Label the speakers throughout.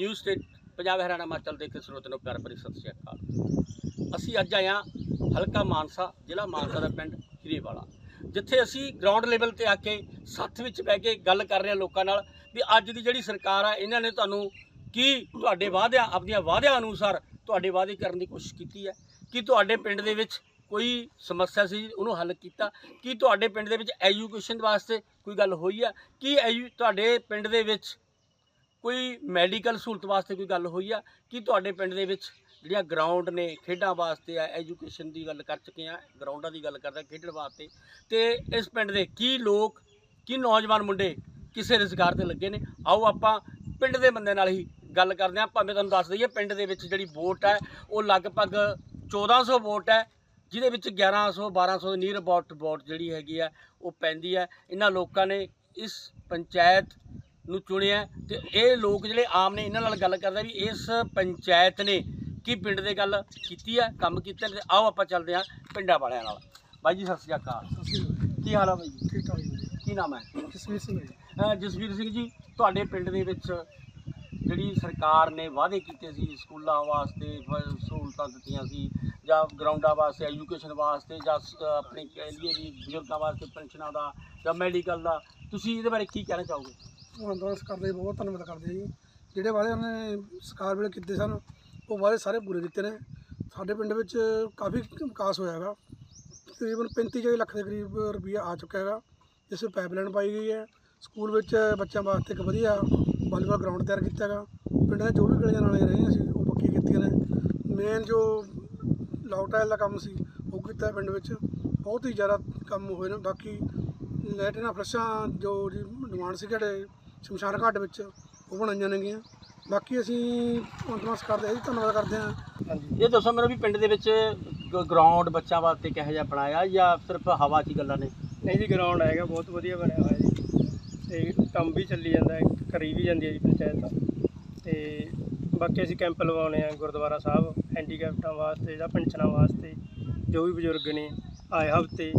Speaker 1: News state Punjab Haryana Himachal ਦੇ ਕੇ ਸਰੋਤ ਨੂੰ ਪਿਆਰ ਭਰੀ ਸਤਿ ਸ਼੍ਰੀ ਅਕਾਲ। ਅਸੀਂ ਅੱਜ ਆਏ ਹਾਂ ਹਲਕਾ ਮਾਨਸਾ, ਜ਼ਿਲ੍ਹਾ ਮਾਨਸਾ ਦਾ ਪਿੰਡ ਹੀਰੇਵਾਲਾ, ਜਿੱਥੇ ਅਸੀਂ ਗਰਾਊਂਡ ਲੈਵਲ ਤੇ ਆ ਕੇ ਸੱਥ ਵਿੱਚ ਬਹਿ ਕੇ ਗੱਲ ਕਰ ਰਹੇ ਹਾਂ ਲੋਕਾਂ ਨਾਲ ਵੀ ਅੱਜ ਦੀ ਜਿਹੜੀ ਸਰਕਾਰ ਆ, ਇਹਨਾਂ ਨੇ ਤੁਹਾਨੂੰ ਕੀ ਤੁਹਾਡੇ ਵਾਅਦਿਆਂ, ਆਪਣੀਆਂ ਵਾਅਦਿਆਂ ਅਨੁਸਾਰ ਤੁਹਾਡੇ ਵਾਅਦੇ ਕਰਨ ਦੀ ਕੋਸ਼ਿਸ਼ ਕੀਤੀ ਹੈ? ਕੀ ਤੁਹਾਡੇ ਪਿੰਡ ਦੇ ਵਿੱਚ ਕੋਈ ਸਮੱਸਿਆ ਸੀ, ਉਹਨੂੰ ਹੱਲ ਕੀਤਾ? ਕੀ ਤੁਹਾਡੇ ਪਿੰਡ ਦੇ ਵਿੱਚ ਐਜੂਕੇਸ਼ਨ ਵਾਸਤੇ ਕੋਈ ਗੱਲ ਹੋਈ ਆ ਕੀ ਐਜੂ ਤੁਹਾਡੇ ਪਿੰਡ ਦੇ ਵਿੱਚ ਕੋਈ ਮੈਡੀਕਲ ਸਹੂਲਤ ਵਾਸਤੇ ਕੋਈ ਗੱਲ ਹੋਈ ਆ? ਕੀ ਤੁਹਾਡੇ ਪਿੰਡ ਦੇ ਵਿੱਚ ਜਿਹੜੀਆਂ ਗਰਾਊਂਡ ਨੇ, ਖੇਡਾਂ ਵਾਸਤੇ ਆ ਐਜੂਕੇਸ਼ਨ ਦੀ ਗੱਲ ਕਰ ਚੁੱਕੇ ਆ ਗਰਾਊਂਡਾਂ ਦੀ ਗੱਲ ਕਰਦਾ ਖੇਡਣ ਵਾਸਤੇ। ਤੇ ਇਸ ਪਿੰਡ ਦੇ ਕੀ ਲੋਕ, ਕੀ ਨੌਜਵਾਨ ਮੁੰਡੇ ਕਿਸੇ ਰੁਜ਼ਗਾਰ ਤੇ ਲੱਗੇ ਨੇ? ਆਓ ਆਪਾਂ ਪਿੰਡ ਦੇ ਬੰਦੇ ਨਾਲ ਹੀ ਗੱਲ ਕਰਦੇ ਹਾਂ ਭਾਵੇਂ ਤੁਹਾਨੂੰ ਦੱਸ ਦਈਏ, ਪਿੰਡ ਦੇ ਵਿੱਚ ਜਿਹੜੀ ਵੋਟ ਹੈ ਉਹ ਲਗਭਗ 1400 ਵੋਟ ਹੈ ਜਿਹਦੇ ਵਿੱਚ 1100 1200 ਨੀਅਰ ਅਬਾਊਟ ਵੋਟ ਜਿਹੜੀ ਹੈਗੀ ਆ, ਉਹ ਪੈਂਦੀ ਹੈ ਇਹਨਾਂ ਲੋਕਾਂ ਨੇ ਇਸ ਪੰਚਾਇਤ ਨੂੰ ਚੁਣਿਆ ਤੇ ਇਹ ਲੋਕ ਜਿਹੜੇ ਆਮ ਨੇ ਇਹਨਾਂ ਨਾਲ ਗੱਲ ਕਰਦੇ ਵੀ ਇਸ ਪੰਚਾਇਤ ਨੇ ਕੀ ਪਿੰਡ ਦੇ ਗੱਲ ਕੀਤੀ ਹੈ ਕੰਮ ਕੀਤੇ ਨੇ ਤੇ ਆਓ ਆਪਾਂ ਚੱਲਦੇ ਹਾਂ ਪਿੰਡਾਂ ਵਾਲਿਆਂ ਨਾਲ। ਬਾਈ ਜੀ ਸਤਿ ਸ਼੍ਰੀ ਅਕਾਲ। ਕੀ ਹਾਲ ਆ ਬਾਈ ਜੀ?
Speaker 2: ਠੀਕ ਠਾਕ ਜੀ।
Speaker 1: ਕੀ ਨਾਮ ਹੈ?
Speaker 2: ਜਸਵੀਰ ਸਿੰਘ ਜੀ।
Speaker 1: ਜਸਵੀਰ ਸਿੰਘ ਜੀ ਤੁਹਾਡੇ ਪਿੰਡ ਦੇ ਵਿੱਚ ਜਿਹੜੀ ਸਰਕਾਰ ਨੇ ਵਾਅਦੇ ਕੀਤੇ ਸੀ ਸਕੂਲਾਂ ਵਾਸਤੇ ਸਹੂਲਤਾਂ ਦਿੱਤੀਆਂ ਸੀ ਜਾਂ ਗਰਾਊਂਡਾਂ ਵਾਸਤੇ ਐਜੂਕੇਸ਼ਨ ਵਾਸਤੇ ਜਾਂ ਆਪਣੇ ਕਹਿ ਲਈਏ ਵੀ ਬਜ਼ੁਰਗਾਂ ਵਾਸਤੇ ਪੈਨਸ਼ਨਾਂ ਦਾ ਜਾਂ ਮੈਡੀਕਲ ਦਾ ਤੁਸੀਂ ਇਹਦੇ ਬਾਰੇ ਕੀ ਕਹਿਣਾ ਚਾਹੋਗੇ?
Speaker 2: ਸਰਕਾਰ ਕਰਦੇ ਬਹੁਤ ਧੰਨਵਾਦ ਕਰਦੇ ਹਾਂ ਜੀ। ਜਿਹੜੇ ਵਾਅਦੇ ਨੇ ਸਰਕਾਰ ਵੇਲੇ ਕੀਤੇ ਸਨ, ਉਹ ਵਾਅਦੇ ਸਾਰੇ ਪੂਰੇ ਕੀਤੇ ਨੇ। ਸਾਡੇ ਪਿੰਡ ਵਿੱਚ ਕਾਫੀ ਵਿਕਾਸ ਹੋਇਆ ਹੈਗਾ। ਤਕਰੀਬਨ 35 ਚਾਲੀ ਲੱਖ ਦੇ ਕਰੀਬ ਰੁਪਈਆ ਆ ਚੁੱਕਾ ਹੈਗਾ, ਜਿਸ ਵਿੱਚ ਪਾਈਪਲਾਈਨ ਪਾਈ ਗਈ ਹੈ। ਸਕੂਲ ਵਿੱਚ ਬੱਚਿਆਂ ਵਾਸਤੇ ਇੱਕ ਵਧੀਆ ਵਾਲੀਬਾਲ ਗਰਾਊਂਡ ਤਿਆਰ ਕੀਤਾ ਹੈਗਾ। ਪਿੰਡ ਦੇ ਜੋ ਵੀ ਗਲੀਆਂ ਨਾਲੇ ਰਹੇ ਅਸੀਂ ਉਹ ਪੱਕੀ ਕੀਤੀਆਂ ਨੇ। ਮੇਨ ਜੋ ਲੌਕਟਾਈਲ ਦਾ ਕੰਮ ਸੀ, ਉਹ ਕੀਤਾ ਪਿੰਡ ਵਿੱਚ। ਬਹੁਤ ਹੀ ਜ਼ਿਆਦਾ ਕੰਮ ਹੋਏ ਨੇ। ਬਾਕੀ ਲੈਟਰਾਂ ਫਲਸ਼ਾਂ ਜੋ ਡਿਮਾਂਡ ਸੀ ਜਿਹੜੇ ਸ਼ਮਸ਼ਾਨ ਘਾਟ ਵਿੱਚ ਉਹ ਬਣਾਈਆਂ ਨੇਗੀਆਂ। ਬਾਕੀ ਅਸੀਂ ਅੰਤਮਾਸ ਕਰਦੇ ਹਾਂ ਜੀ ਧੰਨਵਾਦ ਕਰਦੇ ਹਾਂ। ਹਾਂਜੀ।
Speaker 1: ਇਹ ਦੱਸੋ ਮੈਨੂੰ ਵੀ ਪਿੰਡ ਦੇ ਵਿੱਚ ਗਰਾਊਂਡ ਬੱਚਾ ਵਾਸਤੇ ਕਿਹੋ ਜਿਹਾ ਬਣਾਇਆ ਜਾਂ ਸਿਰਫ ਹਵਾ 'ਚ ਹੀ ਗੱਲਾਂ ਨੇ?
Speaker 3: ਨਹੀਂ ਜੀ ਗਰਾਊਂਡ ਹੈਗਾ ਬਹੁਤ ਵਧੀਆ ਬਣਿਆ ਹੋਇਆ ਜੀ। ਤੇ ਕੰਮ ਵੀ ਚੱਲੀ ਜਾਂਦਾ ਹੈ ਕਰੀ ਵੀ ਜਾਂਦੀ ਹੈ ਜੀ ਪੰਚਾਇਤ ਤੇ। ਬਾਕੀ ਅਸੀਂ ਕੈਂਪ ਲਵਾਉਣੇ ਆ ਗੁਰਦੁਆਰਾ ਸਾਹਿਬ ਹੈਂਡੀਕੈਪਟਾਂ ਵਾਸਤੇ ਜਾਂ ਪੈਨਸ਼ਨਾਂ ਵਾਸਤੇ ਜੋ ਵੀ ਬਜ਼ੁਰਗ ਨੇ ਆਏ ਹਫ਼ਤੇ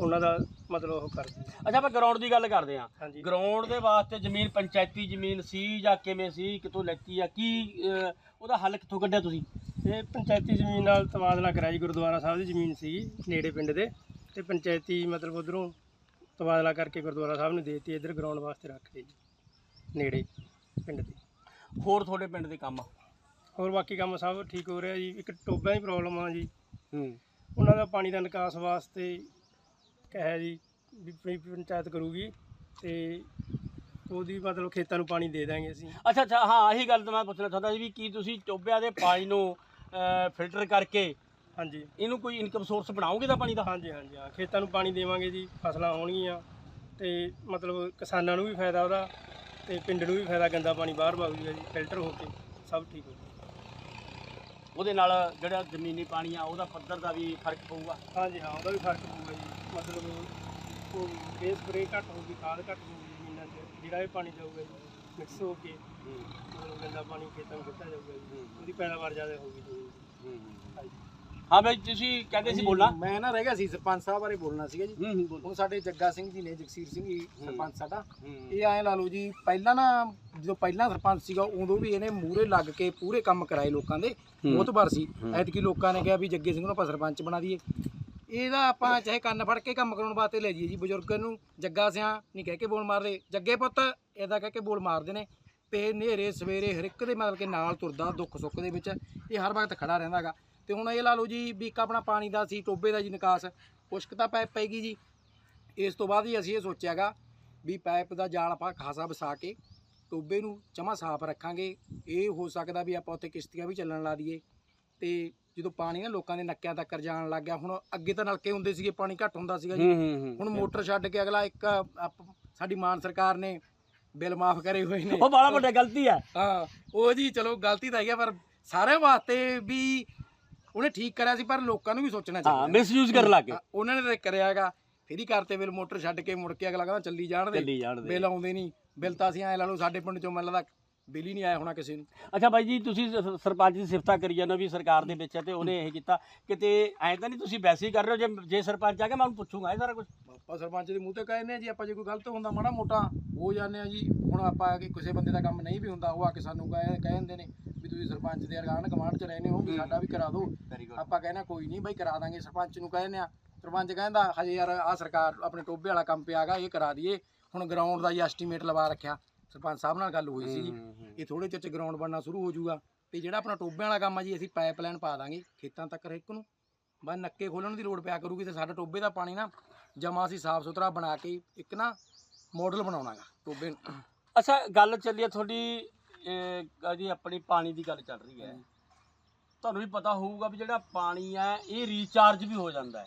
Speaker 3: ਉਹਨਾਂ ਦਾ ਮਤਲਬ ਉਹ ਕਰਦੇ।
Speaker 1: ਅੱਛਾ ਆਪਾਂ ਗਰਾਊਂਡ ਦੀ ਗੱਲ ਕਰਦੇ ਹਾਂ।
Speaker 3: ਹਾਂਜੀ।
Speaker 1: ਗਰਾਊਂਡ ਦੇ ਵਾਸਤੇ ਜ਼ਮੀਨ ਪੰਚਾਇਤੀ ਜ਼ਮੀਨ ਸੀ ਜਾਂ ਕਿਵੇਂ ਸੀ ਕਿਤੋਂ ਲੈਤੀ ਆ ਕੀ ਅਹ, ਉਹਦਾ ਹੱਲ ਕਿੱਥੋਂ ਕੱਢਿਆ ਤੁਸੀਂ?
Speaker 3: ਇਹ ਪੰਚਾਇਤੀ ਜ਼ਮੀਨ ਨਾਲ ਤਬਾਦਲਾ ਕਰਾਇਆ ਜੀ ਗੁਰਦੁਆਰਾ ਸਾਹਿਬ ਦੀ ਜ਼ਮੀਨ ਸੀਗੀ ਨੇੜੇ ਪਿੰਡ ਦੇ। ਤੇ ਪੰਚਾਇਤੀ ਮਤਲਬ ਉਧਰੋਂ ਤਬਾਦਲਾ ਕਰਕੇ ਗੁਰਦੁਆਰਾ ਸਾਹਿਬ ਨੂੰ ਦੇ ਦਿੱਤੀ ਇੱਧਰ ਗਰਾਊਂਡ ਵਾਸਤੇ ਰੱਖ ਲਈ ਜੀ ਨੇੜੇ ਪਿੰਡ ਦੇ।
Speaker 1: ਹੋਰ ਤੁਹਾਡੇ ਪਿੰਡ ਦੇ ਕੰਮ?
Speaker 3: ਹੋਰ ਬਾਕੀ ਕੰਮ ਸਭ ਠੀਕ ਹੋ ਰਿਹਾ ਜੀ ਇੱਕ ਟੋਬਿਆਂ ਦੀ ਪ੍ਰੋਬਲਮ ਆ ਜੀ।
Speaker 1: ਹੂੰ।
Speaker 3: ਉਹਨਾਂ ਦਾ ਪਾਣੀ ਦਾ ਨਿਕਾਸ ਵਾਸਤੇ ਕਹਿਆ ਜੀ ਵੀ ਪੰ- ਪੰਚਾਇਤ ਕਰੂਗੀ ਤੇ ਉਹਦੀ ਮਤਲਬ ਖੇਤਾਂ ਨੂੰ ਪਾਣੀ ਦੇ ਦਾਂਗੇ ਅਸੀਂ।
Speaker 1: ਅੱਛਾ ਅੱਛਾ ਹਾਂ ਇਹੀ ਗੱਲ ਤਾਂ ਮੈਂ ਪੁੱਛਣਾ ਚਾਹੁੰਦਾ ਸੀ ਵੀ ਕੀ ਤੁਸੀਂ ਟੋਬਿਆਂ ਦੇ ਪਾਣੀ ਨੂੰ ਫਿਲਟਰ ਕਰਕੇ
Speaker 3: ਹਾਂਜੀ।
Speaker 1: ਇਹਨੂੰ ਕੋਈ ਇਨਕਮ ਸੋਰਸ ਬਣਾਓਗੇ ਤਾਂ ਪਾਣੀ ਦਾ?
Speaker 3: ਹਾਂਜੀ ਹਾਂਜੀ ਹਾਂ ਖੇਤਾਂ ਨੂੰ ਪਾਣੀ ਦੇਵਾਂਗੇ ਜੀ ਫਸਲਾਂ ਹੋਣਗੀਆਂ ਤੇ ਮਤਲਬ ਕਿਸਾਨਾਂ ਨੂੰ ਵੀ ਫਾਇਦਾ ਉਹਦਾ ਤੇ ਪਿੰਡ ਨੂੰ ਵੀ ਫਾਇਦਾ ਗੰਦਾ ਪਾਣੀ ਬਾਹਰ ਵਗੂਗਾ ਜੀ ਫਿਲਟਰ ਹੋ ਕੇ ਸਭ ਠੀਕ ਹੋ ਜਾਊਗਾ
Speaker 1: ਉਹਦੇ ਨਾਲ ਜਿਹੜਾ ਜ਼ਮੀਨੀ ਪਾਣੀ ਆ ਉਹਦਾ ਪੱਧਰ ਦਾ ਵੀ ਫ਼ਰਕ ਪਊਗਾ।
Speaker 3: ਹਾਂਜੀ ਹਾਂ ਉਹਦਾ ਵੀ ਫ਼ਰਕ ਪਊਗਾ ਜੀ। ਮਤਲਬ ਉਹ ਇਹ ਸਪਰੇ ਘੱਟ ਹੋਊਗੀ ਖਾਦ ਘੱਟ ਹੋਊਗੀ ਜ਼ਮੀਨਾਂ 'ਚ ਜਿਹੜਾ ਇਹ ਪਾਣੀ ਜਾਊਗਾ ਜੀ ਮਿਕਸ ਹੋ ਕੇ ਮਤਲਬ ਗੰਦਾ ਪਾਣੀ ਖੇਤਾਂ ਨੂੰ ਦਿੱਤਾ ਜਾਊਗਾ ਜੀ। ਉਹਦੀ ਪੈਦਾਵਾਰ ਜ਼ਿਆਦਾ ਹੋਊਗੀ ਦੀ ਹਾਂਜੀ।
Speaker 1: ਹਾਂ ਬਈ ਤੁਸੀਂ ਕਹਿੰਦੇ ਸੀ ਬੋਲਣਾ।
Speaker 4: ਮੈਂ ਨਾ ਰਹਿ ਗਿਆ ਸੀ ਸਰਪੰਚ ਸਾਹਿਬ ਬਾਰੇ ਬੋਲਣਾ ਸੀਗਾ ਜੀ।
Speaker 1: ਹੂੰ ਹੂੰ ਬੋਲੋ।
Speaker 4: ਹੁਣ ਸਾਡੇ ਜੱਗਾ ਸਿੰਘ ਜੀ ਨੇ ਜਗਸੀਰ ਸਿੰਘ ਜੀ ਸਰਪੰਚ ਸਾਡਾ। ਇਹ ਐਂ ਲਾ ਲਓ ਜੀ ਪਹਿਲਾਂ ਨਾ ਜਦੋਂ ਪਹਿਲਾਂ ਸਰਪੰਚ ਸੀਗਾ ਉਦੋਂ ਵੀ ਇਹਨੇ ਮੂਰੇ ਲੱਗ ਕੇ ਪੂਰੇ ਕੰਮ ਕਰਾਏ ਲੋਕਾਂ ਦੇ। ਬਹੁਤ ਵਾਰ ਸੀ। ਐਤਕੀ ਲੋਕਾਂ ਨੇ ਕਿਹਾ ਵੀ ਜੱਗੇ ਸਿੰਘ ਨੂੰ ਆਪਾਂ ਸਰਪੰਚ ਬਣਾ ਦਈਏ। ਇਹਦਾ ਆਪਾਂ ਚਾਹੇ ਕੰਨ ਫੜ ਕੇ ਕੰਮ ਕਰਾਉਣ ਵਾਸਤੇ ਲੈ ਜਾਈਏ ਜੀ ਬਜ਼ੁਰਗ ਨੂੰ। ਜੱਗਾ ਸਿਆਂ ਨਹੀਂ ਕਹਿ ਕੇ ਬੋਲ ਮਾਰਦੇ। ਜੱਗੇ ਪੁੱਤ ਇਹਦਾ ਕਹਿ ਕੇ ਬੋਲ ਮਾਰਦੇ ਨੇ। ਤੇ ਹਨੇਰੇ ਸਵੇਰੇ ਹਰ ਇੱਕ ਦੇ ਮਤਲਬ ਕਿ ਨਾਲ ਤੁਰਦਾ ਦੁੱਖ ਸੁੱਖ ਦੇ ਵਿੱਚ। ਇਹ ਹਰ ਵਕਤ ਖੜਾ ਰਹਿੰਦਾਗਾ ਤੇ ਹੁਣ ਇਹ ਲਾ ਲਓ ਜੀ ਵੀ ਇੱਕ ਆਪਣਾ ਪਾਣੀ ਦਾ ਸੀ ਟੋਬੇ ਦਾ ਜੀ ਨਿਕਾਸ ਮੁਸ਼ਕ ਤਾਂ ਪੈ ਪੈਗੀ ਜੀ। ਇਸ ਤੋਂ ਬਾਅਦ ਹੀ ਅਸੀਂ ਇਹ ਸੋਚਿਆਗਾ ਵੀ ਪਾਈਪ ਦਾ ਜਾਲ ਆਪਾਂ ਖਾਸਾ ਵਸਾ ਕੇ ਟੋਬੇ ਨੂੰ ਜਮਾ ਸਾਫ਼ ਰੱਖਾਂਗੇ। ਇਹ ਹੋ ਸਕਦਾ ਵੀ ਆਪਾਂ ਉੱਥੇ ਕਿਸ਼ਤੀਆਂ ਵੀ ਚੱਲਣ ਲਾ ਦਈਏ। ਤੇ ਜਦੋਂ ਪਾਣੀ ਨਾ ਲੋਕਾਂ ਦੇ ਨੱਕਿਆਂ ਤੱਕ ਜਾਣ ਲੱਗ ਗਿਆ ਹੁਣ ਅੱਗੇ ਤਾਂ ਨਲਕੇ ਹੁੰਦੇ ਸੀਗੇ ਪਾਣੀ ਘੱਟ ਹੁੰਦਾ ਸੀਗਾ ਜੀ। ਹੁਣ ਮੋਟਰ ਛੱਡ ਕੇ ਅਗਲਾ ਇੱਕ ਸਾਡੀ ਮਾਨ ਸਰਕਾਰ ਨੇ ਬਿੱਲ ਮਾਫ ਕਰੇ ਹੋਏ ਨੇ।
Speaker 1: ਉਹ ਬੜਾ ਵੱਡਾ ਗਲਤੀ ਹੈ
Speaker 4: ਹਾਂ ਉਹ ਜੀ ਚਲੋ ਗਲਤੀ ਤਾਂ ਹੈਗੀ ਪਰ ਸਾਰਿਆਂ ਵਾਸਤੇ ਵੀ ਉਹਨੇ ਠੀਕ ਕਰਿਆ ਸੀ ਪਰ ਲੋਕਾਂ ਨੂੰ ਵੀ ਸੋਚਣਾ
Speaker 1: ਹਾਂ
Speaker 4: ਚਾਹੀਦਾ।
Speaker 1: ਮਿਸਯੂਜ਼ ਕਰਨ ਲੱਗੇ
Speaker 4: ਹਾਂ, ਉਹਨਾਂ ਨੇ ਤਾਂ ਕਰਿਆ ਹੈਗਾ ਫਿਰ ਹੀ ਕਰਤੇ ਬਿੱਲ ਮੋਟਰ ਛੱਡ ਕੇ ਮੁੜ ਕੇ ਅਗਲਾ ਕਹਿੰਦਾ ਚੱਲੀ ਜਾਣ ਦੇ।
Speaker 1: ਚੱਲੀ ਜਾਣ ਦੇ।
Speaker 4: ਬਿੱਲ ਆਉਂਦੇ ਨਹੀਂ। ਬਿੱਲ ਤਾਂ ਅਸੀਂ ਐ ਲਾ ਲਓ ਸਾਡੇ ਪਿੰਡ ਚੋਂ ਮੈਨੂੰ ਲੱਗਦਾ ਬਿੱਲ ਹੀ ਨਹੀਂ ਆਇਆ ਹੋਣਾ ਕਿਸੇ ਨੂੰ।
Speaker 1: ਅੱਛਾ ਬਾਈ ਜੀ ਤੁਸੀਂ ਸ- ਸਰਪੰਚ ਦੀ ਸਿਫਤਾਂ ਕਰੀ ਜਾਂਦੇ ਹੋ ਵੀ ਸਰਕਾਰ ਦੇ ਵਿੱਚ ਹੈ ਤੇ ਉਹਨੇ ਇਹ ਕੀਤਾ। ਕਿਤੇ ਐਂ ਤਾਂ ਨਹੀਂ ਤੁਸੀਂ ਵੈਸੇ ਹੀ ਕਰ ਰਹੇ ਹੋ? ਜੇ ਜੇ ਸਰਪੰਚ ਆ ਗਿਆ ਮੈਂ ਉਹਨੂੰ ਪੁੱਛੂੰਗਾ ਇਹ ਸਾਰਾ ਕੁਝ
Speaker 4: ਆਪਾਂ ਸਰਪੰਚ ਦੇ ਮੂੰਹ ਤੇ ਕਹਿੰਦੇ ਆ ਜੀ ਆਪਾਂ ਜੇ ਕੋਈ ਗਲਤ ਹੁੰਦਾ ਮਾੜਾ ਮੋਟਾ ਹੋ ਜਾਂਦੇ ਆ ਜੀ। ਹੁਣ ਆਪਾਂ ਕਿ ਕਿਸੇ ਬੰਦੇ ਦਾ ਕੰਮ ਨਹੀਂ ਵੀ ਹੁੰਦਾ ਉਹ ਆ ਕੇ ਸਾਨੂੰ ਕਹੇ ਕਹਿ ਦਿੰਦੇ ਨੇ ਵੀ ਤੁਸੀਂ ਸਰਪੰਚ ਦੇ ਅਰਗਾਨ ਕਮਾਂਡ 'ਚ ਰਹਿੰਦੇ ਹੋ ਵੀ ਸਾਡਾ ਵੀ ਕਰਾ ਦਿਓ।
Speaker 1: ਵੈਰੀ
Speaker 4: ਆਪਾਂ ਕਹਿੰਦੇ ਕੋਈ ਨਹੀਂ ਬਾਈ ਕਰਾ ਦਾਂਗੇ ਸਰਪੰਚ ਨੂੰ ਕਹਿੰਦੇ ਆ ਸਰਪੰਚ ਕਹਿੰਦਾ ਹਜੇ ਯਾਰ ਆ ਸਰਕਾਰ ਆਪਣੇ ਟੋਬੇ ਵਾਲਾ ਕੰਮ ਪਿਆਗਾ ਇਹ ਕਰਾ ਦਈਏ। ਹੁਣ ਗਰਾਊਂਡ ਦਾ ਹੀ ਐਸਟੀਮੇਟ ਲਵਾ ਰੱਖਿਆ। ਸਰਪੰਚ ਸਾਹਿਬ ਨਾਲ ਗੱਲ ਹੋਈ ਸੀਗੀ। ਇਹ ਥੋੜੇ ਚਿਰ ਚ ਗਰਾਊਂਡ ਬਣਨਾ ਸ਼ੁਰੂ ਹੋ ਜਾਊਗਾ। ਤੇ ਜਿਹੜਾ ਆਪਣਾ ਟੋਬਿਆਂ ਵਾਲਾ ਕੰਮ ਆ ਜੀ ਅਸੀਂ ਪਾਈਪਲਾਈਨ ਪਾ ਦਾਂਗੇ ਖੇਤਾਂ ਤੱਕ ਇੱਕ ਨੂੰ। ਬਸ ਨੱਕੇ ਖੋਲਣ ਦੀ ਲੋੜ ਪਿਆ ਕਰੂਗੀ ਤੇ ਸਾਡਾ ਟੋਬੇ ਦਾ ਪਾਣੀ ਨਾ ਜਮਾ ਅਸੀਂ ਸਾਫ਼ ਸੁਥਰਾ ਬਣਾ ਕੇ ਇੱਕ ਨਾ ਮਾਡਲ ਬਣਾਉਣਾਗਾ ਟੋਬੇ।
Speaker 1: ਅੱਛਾ ਗੱਲ ਚੱਲੀ ਹੈ ਤੁਹਾਡੀ ਜੀ ਆਪਣੀ ਪਾਣੀ ਦੀ ਗੱਲ ਚੱਲ ਰਹੀ ਹੈ। ਤੁਹਾਨੂੰ ਵੀ ਪਤਾ ਹੋਊਗਾ ਵੀ ਜਿਹੜਾ ਪਾਣੀ ਹੈ ਇਹ ਰੀਚਾਰਜ ਵੀ ਹੋ ਜਾਂਦਾ ਹੈ।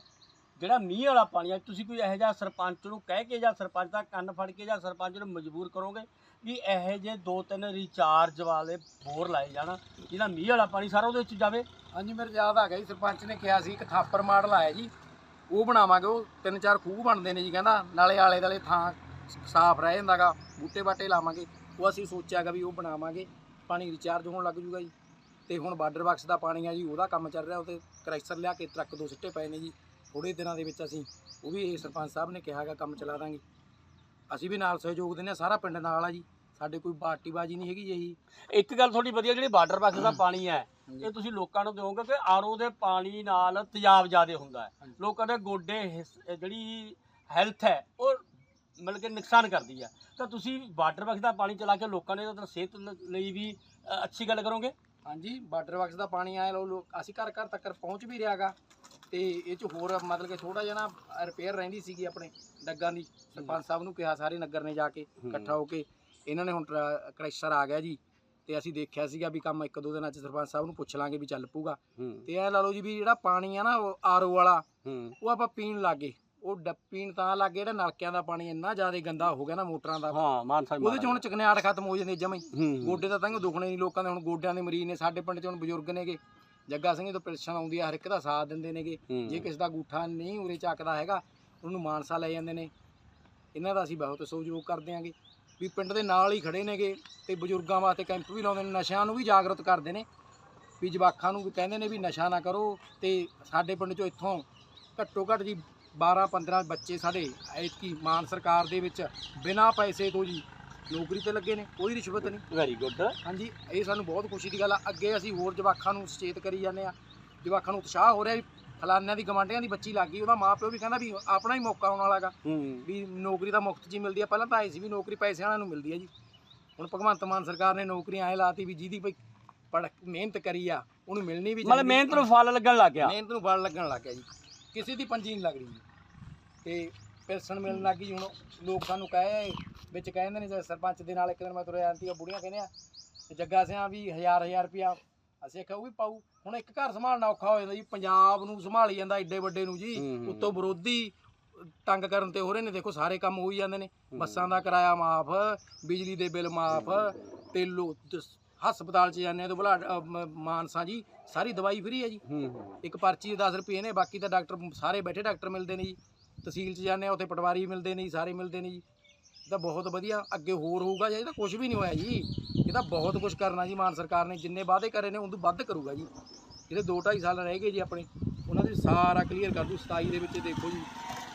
Speaker 1: ਜਿਹੜਾ ਮੀਂਹ ਵਾਲਾ ਪਾਣੀ ਹੈ ਤੁਸੀਂ ਕੋਈ ਇਹੋ ਜਿਹਾ ਸਰਪੰਚ ਨੂੰ ਕਹਿ ਕੇ ਜਾਂ ਸਰਪੰਚ ਦਾ ਕੰਨ ਫੜ ਕੇ ਜਾਂ ਸਰਪੰਚ ਨੂੰ ਮਜਬੂਰ ਕਰੋਗੇ ਵੀ ਇਹੋ ਜਿਹੇ ਦੋ ਤਿੰਨ ਰੀਚਾਰਜ ਵਾਲੇ ਬੋਰ ਲਾਏ ਜਾਣ, ਜਿਹਦਾ ਮੀਂਹ ਵਾਲਾ ਪਾਣੀ ਸਾਰਾ ਉਹਦੇ ਵਿੱਚ ਜਾਵੇ।
Speaker 4: ਹਾਂਜੀ, ਮੇਰੇ ਯਾਦ ਆ ਗਿਆ ਜੀ, ਸਰਪੰਚ ਨੇ ਕਿਹਾ ਸੀ ਇੱਕ ਥਾਪਰ ਮਾਡਲ ਆਇਆ ਜੀ। ਉਹ ਬਣਾਵਾਂਗੇ, ਉਹ ਤਿੰਨ ਚਾਰ ਖੂਹ ਬਣਦੇ ਨੇ ਜੀ ਕਹਿੰਦਾ, ਨਾਲੇ ਆਲੇ ਦਾਲੇ ਥਾਂ ਸਾਫ਼ ਰਹਿ ਜਾਂਦਾਗਾ, ਬੂਟੇ ਬਾਟੇ ਲਾਵਾਂਗੇ। ਉਹ ਅਸੀਂ ਸੋਚਿਆਗਾ ਵੀ ਉਹ ਬਣਾਵਾਂਗੇ, ਪਾਣੀ ਰਿਚਾਰਜ ਹੋਣ ਲੱਗ ਜੂਗਾ ਜੀ। ਤੇ ਹੁਣ ਬਾਰਡਰ ਬਾਕਸ ਦਾ ਪਾਣੀ ਆ ਜੀ, ਉਹਦਾ ਕੰਮ ਚੱਲ ਰਿਹਾ ਉਹ ਤੇ ਕ੍ਰੈਸ਼ਰ ਲਿਆ ਕੇ ਟਰੱਕ ਦੋ ਸਿੱਟੇ ਪਏ ਨੇ ਜੀ। ਥੋੜੇ ਦਿਨਾਂ ਦੇ ਵਿੱਚ ਅਸੀਂ, ਉਹ ਵੀ ਇਹ ਸਰਪੰਚ ਸਾਹਿਬ ਨੇ ਕਿਹਾਗਾ ਕੰਮ ਚਲਾ ਦਾਂਗੇ। ਅਸੀਂ ਵੀ ਨਾਲ ਸਹਿਯੋਗ ਦਿੰਦੇ ਹਾਂ ਸਾਰਾ ਪਿੰਡ ਨਾਲ ਆ ਜੀ। ਸਾਡੇ ਕੋਈ ਪਾਰਟੀਬਾਜ਼ੀ ਨਹੀਂ ਹੈਗੀ ਜੀ
Speaker 1: ਇੱਕ ਗੱਲ ਤੁਹਾਡੀ ਵਧੀਆ ਜਿਹੜੀ ਵਾਟਰ ਬਾਕਸ ਦਾ ਪਾਣੀ ਹੈ ਇਹ ਤੁਸੀਂ ਲੋਕਾਂ ਨੂੰ ਦਿਓਗੇ ਕਿ ਆਰਓ ਦੇ ਪਾਣੀ ਨਾਲ ਤੇਜ਼ਾਬ ਜ਼ਿਆਦਾ ਹੁੰਦਾ ਹੈ। ਲੋਕਾਂ ਦੇ ਗੋਡੇ ਹਿੱਸ- ਜਿਹੜੀ ਹੈਲਥ ਹੈ ਉਹ ਮਤਲਬ ਕਿ ਨੁਕਸਾਨ ਕਰਦੀ ਹੈ। ਤਾਂ ਤੁਸੀਂ ਵਾਟਰ ਬਾਕਸ ਦਾ ਪਾਣੀ ਚਲਾ ਕੇ ਲੋਕਾਂ ਨੇ ਸਿਹਤ ਲ- ਲਈ ਵੀ ਅ, ਅੱਛੀ ਗੱਲ ਕਰੋਗੇ?
Speaker 4: ਹਾਂਜੀ ਬਾਰਡਰ ਬਾਕਸ ਦਾ ਪਾਣੀ ਆਇਆ ਲੋ ਲੋਕ ਅਸੀਂ ਘਰ ਘਰ ਤੱਕ ਪਹੁੰਚ ਵੀ ਰਿਹਾਗਾ। ਤੇ ਇਹ ਚ ਹੋਰ ਮਤਲਬ ਕਿ ਥੋੜਾ ਜਿਹਾ ਨਾ ਰਿਪੇਅਰ ਰਹਿੰਦੀ ਸੀਗੀ ਆਪਣੇ ਡੱਗਾਂ ਦੀ। ਸਰਪੰਚ ਸਾਹਿਬ ਨੂੰ ਕਿਹਾ ਸਾਰੇ ਨਗਰ ਨੇ ਜਾ ਕੇ ਇਕੱਠਾ ਹੋ ਕੇ। ਇਹਨਾਂ ਨੇ ਹੁਣ ਕ੍ਰੈਸ਼ਰ ਆ ਗਿਆ ਜੀ। ਤੇ ਅਸੀਂ ਦੇਖਿਆ ਸੀਗਾ ਵੀ ਕੰਮ ਇੱਕ ਦੋ ਦਿਨਾਂ ਚ ਸਰਪੰਚ ਸਾਹਿਬ ਨੂੰ ਪੁੱਛ ਲਾਂਗੇ ਵੀ ਚੱਲ ਪੂਗਾ ਤੇ ਇਹ ਲਾ ਲਓ ਜੀ ਵੀ ਜਿਹੜਾ ਪਾਣੀ ਆ ਨਾ ਆਰਓ ਵਾਲਾ ਉਹ ਆਪਾਂ ਪੀਣ ਲੱਗੇ ਉਹ ਡ- ਪੀਣ ਤਾਂ ਲੱਗੇ ਜਿਹੜਾ ਨਲਕਿਆਂ ਦਾ ਪਾਣੀ ਇੰਨਾ ਜ਼ਿਆਦਾ ਗੰਦਾ ਹੋ ਗਿਆ ਨਾ ਮੋਟਰਾਂ ਦਾ।
Speaker 1: ਹਾਂ ਮਾਨ ਸਾਹਿਬ
Speaker 4: ਉਹਦੇ ਚ ਹੁਣ ਚਕਨਾਹਟ ਖਤਮ ਹੋ ਜਾਂਦੀ ਜਮਾਂ ਗੋਡੇ ਤਾਂ ਤਾਂ ਦੁਖਣੇ ਨਹੀਂ ਲੋਕਾਂ ਦੇ ਹੁਣ ਗੋਡਿਆਂ ਦੇ ਮਰੀਜ਼ ਨੇ ਸਾਡੇ ਪਿੰਡ 'ਚ ਹੁਣ ਬਜ਼ੁਰਗ ਨੇਗੇ। ਜੱਗਾ ਸਿੰਘ ਤੋਂ ਪੈਨਸ਼ਨ ਆਉਂਦੀ ਆ ਹਰ ਇੱਕ ਦਾ ਸਾਥ ਦਿੰਦੇ ਨੇਗੇ। ਜੇ ਕਿਸੇ ਦਾ ਗੂਠਾ ਨਹੀਂ ਉਰੇ ਚੱਕਦਾ ਹੈਗਾ ਉਹਨੂੰ ਮਾਨਸਾ ਲੈ ਜਾਂਦੇ ਨੇ। ਇਹਨਾਂ ਦਾ ਅਸੀਂ ਬਹੁਤ ਸਹਿਯੋਗ ਕਰਦੇ ਆਂਗੇ। ਵੀ ਪਿੰਡ ਦੇ ਨਾਲ ਹੀ ਖੜੇ ਨੇਗੇ ਤੇ ਬਜ਼ੁਰਗਾਂ ਵਾਸਤੇ ਕੈਂਪ ਵੀ ਲਾਉਂਦੇ ਨੇ ਨਸ਼ਿਆਂ ਨੂੰ ਵੀ ਜਾਗਰੂਕ ਕਰਦੇ ਨੇ। ਵੀ ਜਵਾਕਾਂ ਨੂੰ ਵੀ ਕਹਿੰਦੇ ਨੇ ਵੀ ਨਸ਼ਾ ਨਾ ਕਰੋ ਤੇ ਸਾਡੇ ਪਿੰਡ 'ਚੋਂ ਇੱਥੋਂ ਘੱਟੋ ਘੱਟ ਜੀ 12 15 ਬੱਚੇ ਸਾਡੇ ਐਤਕੀ ਮਾਨ ਸਰਕਾਰ ਦੇ ਵਿੱਚ ਬਿਨਾਂ ਪੈਸੇ ਤੋਂ ਜੀ ਨੌਕਰੀ ਤੇ ਲੱਗੇ ਨੇ ਕੋਈ ਰਿਸ਼ਵਤ ਨਹੀਂ।
Speaker 1: ਵੈਰੀ ਗੁੱਡ
Speaker 4: ਹਾਂਜੀ ਇਹ ਸਾਨੂੰ ਬਹੁਤ ਖੁਸ਼ੀ ਦੀ ਗੱਲ ਆ। ਅੱਗੇ ਅਸੀਂ ਹੋਰ ਜਵਾਕਾਂ ਨੂੰ ਸੁਚੇਤ ਕਰੀ ਜਾਂਦੇ ਆ। ਜਵਾਕਾਂ ਨੂੰ ਉਤਸ਼ਾਹ ਹੋ ਰਿਹਾ ਵੀ ਫਲਾਨਿਆਂ ਦੀ ਗਵਾਂਢੀਆਂ ਦੀ ਬੱਚੀ ਲੱਗ ਗਈ ਉਹਦਾ ਮਾਪਿਓ ਵੀ ਕਹਿੰਦਾ ਵੀ ਆਪਣਾ ਹੀ ਮੌਕਾ ਆਉਣ ਵਾਲਾਗਾ ਵੀ ਨੌਕਰੀ ਤਾਂ ਮੁਫਤ ਹੀ ਮਿਲਦੀ ਆ ਪਹਿਲਾਂ ਤਾਂ ਆਈ ਸੀ ਵੀ ਨੌਕਰੀ ਪੈਸੇ ਵਾਲਿਆਂ ਨੂੰ ਮਿਲਦੀ ਆ ਜੀ। ਹੁਣ ਭਗਵੰਤ ਮਾਨ ਸਰਕਾਰ ਨੇ ਨੌਕਰੀਆਂ ਐ ਲਾਤੀ ਵੀ ਜਿਹਦੀ ਬਈ ਪੜ ਮਿਹਨਤ ਕਰੀ ਆ ਉਹਨੂੰ ਮਿਲਣੀ ਵੀ
Speaker 1: ਮਤਲਬ। ਮਿਹਨਤ ਨੂੰ ਫਲ ਲੱਗਣ ਲੱਗ ਗਿਆ।
Speaker 4: ਮਿਹਨਤ ਨੂੰ ਬਲ ਲੱਗਣ ਲੱਗ ਗਿਆ ਜੀ। ਕਿਸੇ ਦੀ ਪੰਜੀ ਨਹੀਂ ਲੱਗ ਰਹੀ ਜੀ। ਤੇ ਪੈਨਸ਼ਨ ਮਿਲਣ ਲੱਗ ਗਈ। ਹੁਣ ਲੋਕ ਸਾਨੂੰ ਕਹੇ ਵਿੱਚ ਕਹਿੰਦੇ ਨੇ ਸਰਪੰਚ ਦੇ ਨਾਲ ਇੱਕ ਦਿਨ ਮੈਂ ਤੁਰਿਆ ਜਾਂਦੀ ਆ ਬੁੜੀਆਂ ਕਹਿੰਦੇ ਆ ਜੱਗਾ ਸਿਆਂ ਵੀ ਹਜ਼ਾਰ ਹਜ਼ਾਰ ਰੁਪਿਆ ਅਸੀਂ ਆਖਿਆ ਉਹ ਵੀ ਪਾਊ। ਹੁਣ ਇੱਕ ਘਰ ਸੰਭਾਲਣਾ ਔਖਾ ਹੋ ਜਾਂਦਾ ਜੀ ਪੰਜਾਬ ਨੂੰ ਸੰਭਾਲੀ ਜਾਂਦਾ ਏਡੇ ਵੱਡੇ ਨੂੰ ਜੀ। ਉੱਤੋਂ ਵਿਰੋਧੀ ਤੰਗ ਕਰਨ ਤੇ ਹੋ ਰਹੇ ਨੇ ਦੇਖੋ ਸਾਰੇ ਕੰਮ ਹੋਈ ਜਾਂਦੇ ਨੇ। ਬੱਸਾਂ ਦਾ ਕਿਰਾਇਆ ਮਾਫ ਬਿਜਲੀ ਦੇ ਬਿੱਲ ਮਾਫ ਤੇ ਲੋ ਹਸਪਤਾਲ 'ਚ ਜਾਂਦੇ ਆ ਤਾਂ ਮ- ਮਾਨਸਾ ਜੀ ਸਾਰੀ ਦਵਾਈ ਫ੍ਰੀ ਹੈ ਜੀ। ਇੱਕ ਪਰਚੀ ਦੇ 10 ਰੁਪਏ ਨੇ ਬਾਕੀ ਤਾਂ ਡਾਕਟਰ ਸਾਰੇ ਬੈਠੇ ਡਾਕਟਰ ਮਿਲਦੇ ਨੇ ਜੀ। ਤਹਿਸੀਲ 'ਚ ਜਾਂਦੇ ਆ ਉੱਥੇ ਪਟਵਾਰੀ ਮਿਲਦੇ ਨੇ ਜੀ ਸਾਰੇ ਮਿਲਦੇ ਨੇ ਜੀ। ਇਹ ਤਾਂ ਬਹੁਤ ਵਧੀਆ, ਅੱਗੇ ਹੋਰ ਹੋਊਗਾ ਜੀ, ਇਹ ਤਾਂ ਕੁਝ ਵੀ ਨਹੀਂ ਹੋਇਆ ਜੀ। ਇਹ ਤਾਂ ਬਹੁਤ ਕੁਝ ਕਰਨਾ ਜੀ ਮਾਨ ਸਰਕਾਰ ਨੇ, ਜਿੰਨੇ ਵਾਅਦੇ ਕਰੇ ਨੇ ਉਦੋਂ ਵੱਧ ਕਰੂਗਾ ਜੀ। ਜਿਹੜੇ 2 2.5 ਸਾਲ ਰਹਿ ਗਏ ਜੀ ਆਪਣੇ, ਉਹਨਾਂ ਦੇ ਸਾਰਾ ਕਲੀਅਰ ਕਰ ਦੂ 27 ਦੇ ਵਿੱਚ ਦੇਖੋ ਜੀ,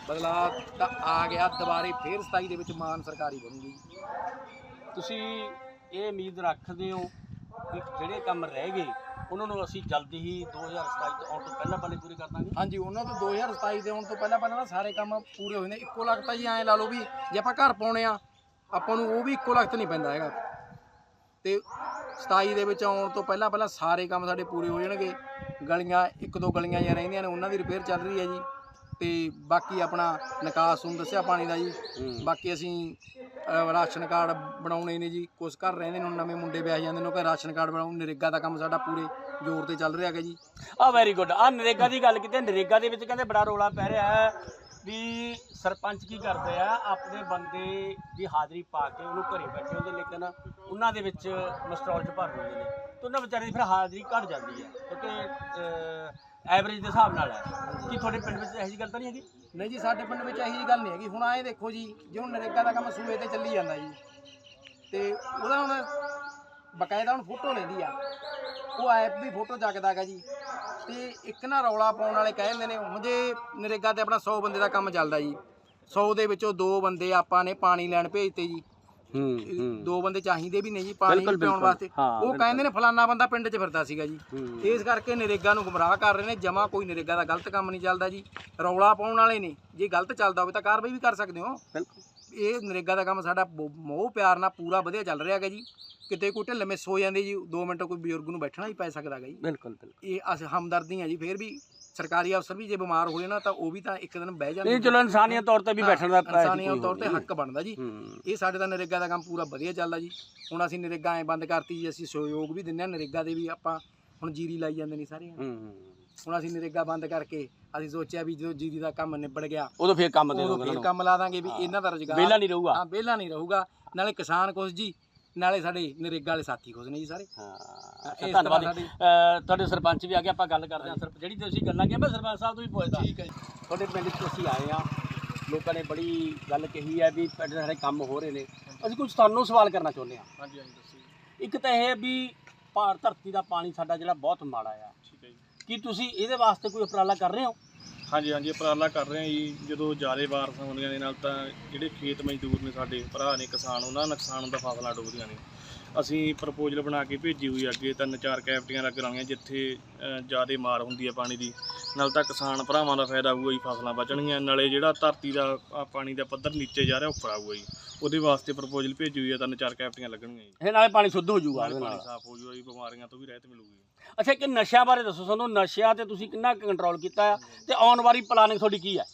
Speaker 4: ਬਦਲਾਅ ਤਾਂ ਆ ਗਿਆ, ਦੁਬਾਰੇ ਫੇਰ 27 ਦੇ ਵਿੱਚ ਮਾਨ ਸਰਕਾਰੀ ਬਣੂਗੀ
Speaker 1: ਤੁਸੀਂ ਇਹ ਉਮੀਦ ਰੱਖਦੇ ਹੋ ਕਿ ਜਿਹੜੇ ਕੰਮ ਰਹਿ ਗਏ ਉਹਨਾਂ ਨੂੰ ਅਸੀਂ ਜਲਦੀ ਹੀ 2027 ਤੋਂ ਆਉਣ ਤੋਂ ਪਹਿਲਾਂ ਪਹਿਲੇ ਪੂਰੇ ਕਰ ਦਾਂਗੇ।
Speaker 4: ਹਾਂਜੀ ਉਹਨਾਂ ਤੋਂ 2027 ਦੇ ਆਉਣ ਤੋਂ ਪਹਿਲਾਂ ਪਹਿਲਾਂ ਨਾ ਸਾਰੇ ਕੰਮ ਪੂਰੇ ਹੋਏ ਨੇ। ਇੱਕੋ ਲੱਖ ਤਾਂ ਜੀ ਐਂ ਲਾ ਲਓ ਵੀ ਜੇ ਆਪਾਂ ਘਰ ਪਾਉਣੇ ਆ ਆਪਾਂ ਨੂੰ ਉਹ ਵੀ ਇੱਕੋ ਲੱਖ ਨਹੀਂ ਪੈਂਦਾ ਹੈਗਾ। ਤੇ 27 ਦੇ ਵਿੱਚ ਆਉਣ ਤੋਂ ਪਹਿਲਾਂ ਪਹਿਲਾਂ ਸਾਰੇ ਕੰਮ ਸਾਡੇ ਪੂਰੇ ਹੋ ਜਾਣਗੇ। ਗਲੀਆਂ ਇੱਕ ਦੋ ਗਲੀਆਂ ਜਾਂ ਰਹਿੰਦੀਆਂ ਨੇ ਉਹਨਾਂ ਦੀ ਰਿਪੇਅਰ ਚੱਲ ਰਹੀ ਹੈ ਜੀ। ਤੇ ਬਾਕੀ ਆਪਣਾ ਨਿਕਾਸ ਨੂੰ ਦੱਸਿਆ ਪਾਣੀ ਦਾ ਜੀ। ਬਾਕੀ ਅਸੀਂ ਅਹ, ਰਾਸ਼ਨ ਕਾਰਡ ਬਣਾਉਣੇ ਨੇ ਜੀ ਕੁਝ ਘਰ ਰਹਿੰਦੇ ਨੇ ਹੁਣ ਨਵੇਂ ਮੁੰਡੇ ਵਿਆਹ ਜਾਂਦੇ ਨੇ ਉਹ ਕਹਿੰਦੇ ਰਾਸ਼ਨ ਕਾਰਡ ਬਣਾਉ ਨਰੇਗਾ ਦਾ ਕੰਮ ਸਾਡਾ ਪੂਰੇ ਜ਼ੋਰ ਤੇ ਚੱਲ ਰਿਹਾ ਹੈਗਾ ਜੀ।
Speaker 1: ਆ ਵੈਰੀ ਗੁੱਡ ਆ ਨਰੇਗਾ ਦੀ ਗੱਲ ਕੀਤੀ ਨਰੇਗਾ ਦੇ ਵਿੱਚ ਕਹਿੰਦੇ ਬੜਾ ਰੋਲਾ ਪੈ ਰਿਹਾ ਹੈ ਵੀ ਸਰਪੰਚ ਕੀ ਕਰਦੇ ਆ ਆਪਣੇ ਬੰਦੇ ਦੀ ਹਾਜ਼ਰੀ ਪਾ ਕੇ ਉਹਨੂੰ ਘਰੇ ਬੈਠੇ ਹੁੰਦੇ ਲੇਕਿਨ ਉਹਨਾਂ ਦੇ ਵਿੱਚ ਮਸਟਰੋਲ ਚ ਭਰ ਦਿੰਦੇ ਨੇ। ਤੇ ਉਹਨਾਂ ਵਿਚਾਰੇ ਦੀ ਫਿਰ ਹਾਜ਼ਰੀ ਘਟ ਜਾਂਦੀ ਹੈ ਕਿਉਂਕਿ ਐਵਰੇਜ ਦੇ ਹਿਸਾਬ ਨਾਲ ਹੈ। ਕੀ ਤੁਹਾਡੇ ਪਿੰਡ ਵਿੱਚ ਇਹੋ ਜਿਹੀ ਗੱਲ ਤਾਂ ਨਹੀਂ ਹੈਗੀ?
Speaker 4: ਨਹੀਂ ਜੀ, ਸਾਡੇ ਪਿੰਡ ਵਿੱਚ ਇਹੋ ਜਿਹੀ ਗੱਲ ਨਹੀਂ ਹੈਗੀ। ਹੁਣ ਆਏ ਦੇਖੋ ਜੀ ਜੇ ਹੁਣ ਨਰੇਗਾ ਦਾ ਕੰਮ ਸੂਏ ਤੇ ਚੱਲੀ ਜਾਂਦਾ ਜੀ, ਤੇ ਉਹਦਾ ਹੁਣ ਬਕਾਇਦਾ ਹੁਣ ਫੋਟੋ ਲੈਂਦੀ ਆ। ਉਹ ਐਪ ਵੀ ਫੋਟੋ ਚੱਕਦਾ ਹੈਗਾ ਜੀ। ਤੇ ਇੱਕ ਨਾ ਰੌਲਾ ਪਾਉਣ ਵਾਲੇ ਕਹਿ ਦਿੰਦੇ ਨੇ ਹੁਣ ਜੇ ਨਰੇਗਾ ਤੇ ਆਪਣਾ 100 ਬੰਦੇ ਦਾ ਕੰਮ ਚੱਲਦਾ ਜੀ। 100 ਦੇ ਵਿੱਚੋਂ ਦੋ ਬੰਦੇ ਆਪਾਂ ਨੇ ਪਾਣੀ ਲੈਣ ਭੇਜਤੇ ਜੀ। ਦੋ ਬੰਦੇ ਚਾਹੀਦੇ ਵੀ ਨਹੀਂ ਜੀ ਪਾਣੀ
Speaker 1: ਬਿਲਕੁਲ।
Speaker 4: ਵਾਸਤੇ। ਉਹ ਕਹਿੰਦੇ ਨੇ ਫਲਾਨਾ ਬੰਦਾ ਪਿੰਡ 'ਚ ਫਿਰਦਾ ਸੀਗਾ ਜੀ। ਇਸ ਕਰਕੇ ਨਰੇਗਾ ਨੂੰ ਗੁੰਮਰਾਹ ਕਰ ਰਹੇ ਨੇ ਜਮਾ ਕੋਈ ਨਰੇਗਾ ਦਾ ਗਲਤ ਕੰਮ ਨਹੀਂ ਚੱਲਦਾ ਜੀ। ਰੌਲਾ ਪਾਉਣ ਵਾਲੇ ਨੇ। ਜੇ ਗਲਤ ਚੱਲਦਾ ਹੋਵੇ ਤਾਂ ਕਾਰਵਾਈ ਵੀ ਕਰ ਸਕਦੇ ਹੋ। ਇਹ ਨਰੇਗਾ ਦਾ ਕੰਮ ਸਾਡਾ ਮੋਹ ਪਿਆਰ ਨਾਲ ਪੂਰਾ ਵਧੀਆ ਚੱਲ ਰਿਹਾ ਹੈਗਾ ਜੀ। ਕਿਤੇ ਕੋਈ ਢਿੱਲ ਮਿਸ ਹੋ ਜਾਂਦੇ ਜੀ 2 ਮਿੰਟ ਕੋਈ ਬਜ਼ੁਰਗ ਨੂੰ ਬੈਠਣਾ ਹੀ ਪੈ ਸਕਦਾ ਹੈਗਾ ਜੀ।
Speaker 1: ਬਿਲਕੁਲ ਬਿਲਕੁਲ।
Speaker 4: ਇਹ ਅਸੀਂ ਹਮਦਰਦੀ ਆ ਜੀ ਫੇਰ ਵੀ ਸਰਕਾਰੀ ਅਫਸਰ ਵੀ ਜੇ ਬਿਮਾਰ ਹੋਏ ਨਾ ਤਾਂ ਉਹ ਵੀ ਤਾਂ ਇੱਕ ਦਿਨ ਬਹਿ ਜਾਂਦੇ
Speaker 1: ਨਹੀਂ ਚਲੋ ਇਨਸਾਨੀਅਤ ਤੌਰ ਤੇ ਵੀ ਬੈਠਣ ਦਾ
Speaker 4: ਇਨਸਾਨੀਅਤ ਤੌਰ ਤੇ। ਹੱਕ ਬਣਦਾ ਜੀ।
Speaker 1: ਹੂੰ।
Speaker 4: ਇਹ ਸਾਡੇ ਤਾਂ ਨਰੇਗਾ ਦਾ ਕੰਮ ਪੂਰਾ ਵਧੀਆ ਚੱਲਦਾ ਜੀ। ਹੁਣ ਅਸੀਂ ਨਰੇਗਾ ਐ ਬੰਦ ਕਰਤੀ ਜੀ ਅਸੀਂ ਸਹਿਯੋਗ ਵੀ ਦਿੰਦੇ ਆ ਨਰੇਗਾ ਦੇ ਵੀ ਆਪਾਂ ਹੁਣ ਜੀਰੀ ਲਾਈ ਜਾਂਦੇ ਨੇ ਸਾਰੇ
Speaker 1: ਹੂੰ।
Speaker 4: ਹੁਣ ਅਸੀਂ ਨਰੇਗਾ ਬੰਦ ਕਰਕੇ ਅਸੀਂ ਸੋਚਿਆ ਵੀ ਜਦੋਂ ਜੀਰੀ ਦਾ ਕੰਮ ਨਿਬੜ ਗਿਆ
Speaker 1: ਉਦੋਂ ਫੇਰ ਕੰਮ ਦੇ
Speaker 4: ਉਦੋਂ
Speaker 1: ਦੋਗੇ
Speaker 4: ਫੇਰ ਕੰਮ ਲਾ ਦਾਂਗੇ ਵੀ
Speaker 1: ਹਾਂ।
Speaker 4: ਇਹਨਾਂ ਦਾ ਰੁਜ਼ਗਾਰ
Speaker 1: ਵਿਹਲਾ ਨਹੀਂ ਰਹੂਗਾ।
Speaker 4: ਹਾਂ ਵਿਹਲਾ ਨਹੀਂ ਰਹੂਗਾ। ਨਾਲੇ ਕਿਸਾਨ ਖੁਸ਼ ਜੀ ਨਾਲੇ ਸਾਡੇ ਨਰੇਗਾ ਵਾਲੇ ਸਾਥੀ ਖੁਸ਼ ਨੇ ਜੀ ਸਾਰੇ।
Speaker 1: ਹਾਂ
Speaker 4: ਇਸ
Speaker 1: ਧੰਨਵਾਦ ਜੀ।
Speaker 4: ਸਾਡੀ-
Speaker 1: ਅਹ, ਤੁਹਾਡੇ ਸਰਪੰਚ ਵੀ ਆ ਗਏ ਆਪਾਂ ਗੱਲ ਕਰਦੇ ਹਾਂ। ਸਰ ਜਿਹੜੀ ਤੁਸੀਂ ਗੱਲਾਂ ਕੀਆਂ ਮੈਂ ਸਰਪੰਚ ਸਾਹਿਬ ਤੋਂ ਵੀ ਪੁੱਛਦਾ।
Speaker 4: ਠੀਕ ਹੈ ਜੀ।
Speaker 1: ਤੁਹਾਡੇ ਪਿੰਡ 'ਚ ਅਸੀਂ ਆਏ ਆ ਲੋਕਾਂ ਨੇ ਬੜੀ ਗੱਲ ਕਹੀ ਹੈ ਵੀ ਪਿੰਡ ਦੇ ਸਾਡੇ ਕੰਮ ਹੋ ਰਹੇ ਨੇ। ਅਸੀਂ ਕੁਝ ਤੁਹਾਨੂੰ ਸਵਾਲ ਕਰਨਾ ਚਾਹੁੰਦੇ ਹਾਂ।
Speaker 5: ਹਾਂਜੀ ਹਾਂਜੀ ਦੱਸੋ
Speaker 1: ਇੱਕ ਤਾਂ ਇਹ ਹੈ ਵੀ ਭਾਰ ਧਰਤੀ ਦਾ ਪਾਣੀ ਸਾਡਾ ਜਿਹੜਾ ਬਹੁਤ ਮਾੜਾ ਆ।
Speaker 5: ਠੀਕ ਹੈ ਜੀ।
Speaker 1: ਕੀ ਤੁਸੀਂ ਇਹਦੇ ਵਾਸਤੇ ਕੋਈ ਉਪਰਾਲਾ ਕਰ ਰਹੇ ਹੋ?
Speaker 5: ਹਾਂਜੀ ਹਾਂਜੀ, ਉਪਰਾਲਾ ਕਰ ਰਹੇ ਹਾਂ ਜੀ। ਜਦੋਂ ਜ਼ਿਆਦਾ ਬਾਰਿਸ਼ ਹੁੰਦੀਆਂ ਨੇ, ਨਾਲ ਤਾਂ ਜਿਹੜੇ ਖੇਤ ਮਜ਼ਦੂਰ ਨੇ ਸਾਡੇ, ਭਰਾ ਨੇ ਕਿਸਾਨ, ਉਹਨਾਂ ਦਾ ਨੁਕਸਾਨ ਦਾ ਫਸਲਾਂ ਡੁੱਬਦੀਆਂ ਨੇ। ਅਸੀਂ ਪ੍ਰਪੋਜ਼ਲ ਬਣਾ ਕੇ ਭੇਜੀ ਹੋਈ ਅੱਗੇ ਤਿੰਨ ਚਾਰ ਕੈਪਟੀਆਂ ਲੱਗ ਰਹੀਆਂ ਜਿੱਥੇ ਜ਼ਿਆਦਾ ਮਾਰ ਹੁੰਦੀ ਹੈ ਪਾਣੀ ਦੀ। ਨਾਲ ਤਾਂ ਕਿਸਾਨ ਭਰਾਵਾਂ ਦਾ ਫਾਇਦਾ ਹੋਊਗਾ ਜੀ ਫਸਲਾਂ ਬਚਣਗੀਆਂ। ਨਾਲੇ ਜਿਹੜਾ ਧਰਤੀ ਦਾ ਪਾਣੀ ਦਾ ਪੱਧਰ ਨੀਚੇ ਜਾ ਰਿਹਾ ਉੱਪਰ ਆਊਗਾ ਜੀ। ਉਹਦੇ ਵਾਸਤੇ ਪ੍ਰਪੋਜ਼ਲ ਭੇਜੀ ਹੋਈ ਹੈ ਤਿੰਨ ਚਾਰ ਕੈਪਟੀਆਂ ਲੱਗਣਗੀਆਂ ਜੀ।
Speaker 1: ਇਹ ਨਾਲੇ ਪਾਣੀ ਸ਼ੁੱਧ ਹੋ ਜਾਊਗਾ
Speaker 5: ਨਾਲੇ ਪਾਣੀ ਸਾਫ਼ ਹੋ ਜਾਊਗਾ ਜੀ ਬਿਮਾਰੀਆਂ ਤੋਂ ਵੀ ਰਹਿਤ ਮਿਲੂਗੀ।
Speaker 1: ਅੱਛਾ ਇੱਕ ਨਸ਼ਿਆਂ ਬਾਰੇ ਦੱਸੋ ਸਾਨੂੰ। ਨਸ਼ਿਆਂ ਤੇ ਤੁਸੀਂ ਕਿੰਨਾ ਕੰਟਰੋਲ ਕੀਤਾ ਆ? ਤੇ ਆਉਣ ਵਾਲੀ ਪਲਾਨਿੰਗ ਤੁਹਾਡੀ ਕੀ ਹੈ